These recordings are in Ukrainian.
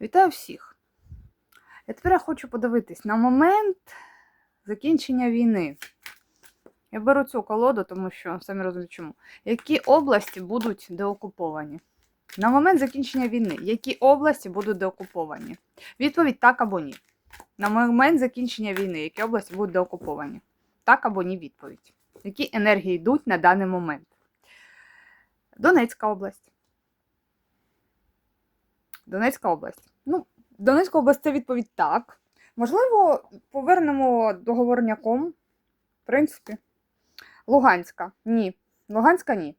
Вітаю всіх! Я тепер я хочу подивитись на момент закінчення війни. Я беру цю колоду, тому що самі розумієте чому. Які області будуть деокуповані? На момент закінчення війни, які області будуть деокуповані? Відповідь так або ні. На момент закінчення війни, які області будуть деокуповані? Так або ні відповідь. Які енергії йдуть на даний момент? Донецька область. Донецька область. Ну, Донецька область це відповідь так. Можливо, повернемо договорняком. В принципі. Луганська. Ні. Луганська ні.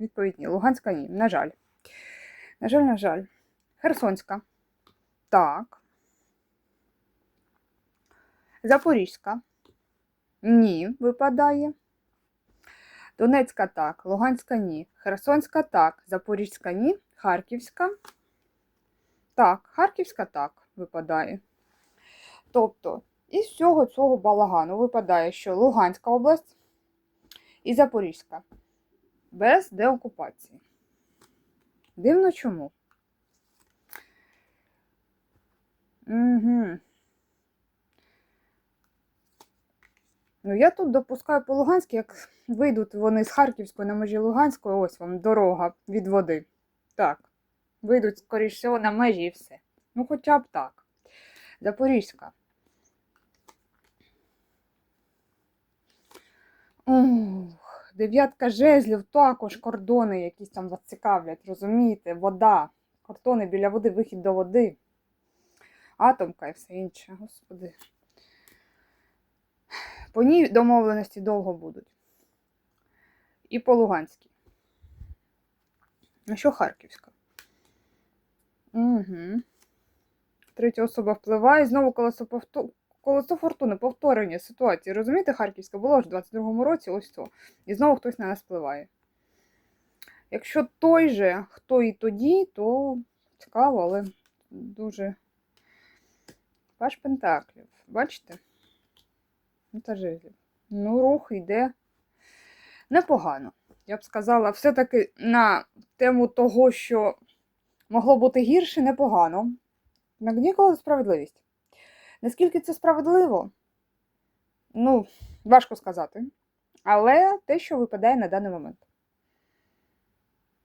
Відповідь ні. Луганська ні. На жаль. На жаль, на жаль. Херсонська. Так. Запорізька. Ні, випадає. Донецька так. Луганська ні. Херсонська так. Запорізька ні. Харківська. Так, Харківська так випадає. Тобто, із всього цього балагану випадає, що Луганська область і Запорізька без деокупації. Дивно чому? Угу. Ну, я тут допускаю по Луганській, як вийдуть вони з Харківської на межі Луганської, ось вам дорога від води. Так. Вийдуть, скоріш всього, на межі і все. Ну, хоча б так. Запорізька. Ух, дев'ятка жезлів, також кордони якісь там вас цікавлять, розумієте? Вода. Кордони біля води, вихід до води. Атомка і все інше, господи. По ній домовленості довго будуть. І по Луганській. А що Харківська? Угу. Третя особа впливає. Знову колесо, повтор... колесо фортуни, повторення ситуації. Розумієте, Харківська було ж в 22-му році, ось то. І знову хтось на нас впливає. Якщо той же, хто і тоді, то цікаво, але дуже. Паш Пентаклів. Бачите? Ну. Ну, рух йде непогано. Я б сказала, все-таки на тему того, що могло бути гірше, непогано. Ніколи справедливість. Наскільки це справедливо? Ну, важко сказати. Але те, що випадає на даний момент.